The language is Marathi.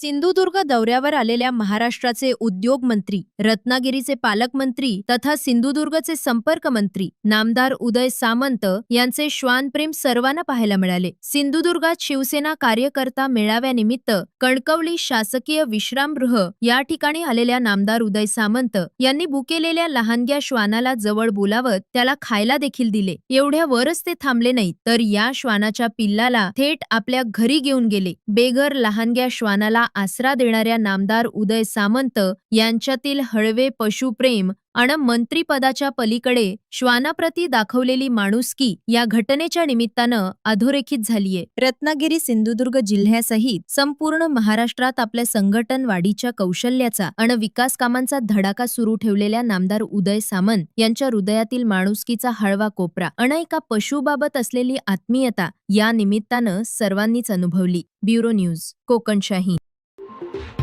सिंधुदुर्ग दौऱ्यावर आलेल्या महाराष्ट्राचे उद्योग मंत्री रत्नागिरीचे पालकमंत्री तथा सिंधुदुर्गचे संपर्क मंत्री नामदार उदय सामंत यांचे श्वानप्रेम सर्वांना पाहायला मिळाले. सिंधुदुर्गात शिवसेना कार्यकर्ता मेळाव्यानिमित्त कणकवली शासकीय विश्रामगृह या ठिकाणी आलेल्या नामदार उदय सामंत यांनी बुकेलेल्या लहानग्या श्वानाला जवळ बोलावत त्याला खायला देखील दिले. एवढ्यावरच ते थांबले नाहीत तर या श्वानाच्या पिल्लाला थेट आपल्या घरी घेऊन गेले. बेघर लहानग्या श्वानाला आसरा देणाऱ्या नामदार उदय सामंत यांच्यातील हळवे पशुप्रेम अण मंत्रीपदाच्या पलीकडे श्वानाप्रती दाखवलेली माणुसकी या घटनेच्या निमित्तानं अधोरेखित झालीये. रत्नागिरी सिंधुदुर्ग जिल्ह्यासहित संपूर्ण महाराष्ट्रात आपल्या संघटन वाढीच्या कौशल्याचा अण विकास कामांचा धडाका सुरू ठेवलेल्या नामदार उदय सामंत यांच्या हृदयातील माणुसकीचा हळवा कोपरा अण एका पशुबाबत असलेली आत्मीयता या निमित्तानं सर्वांनीच अनुभवली. Bureau news कोकणशाही. you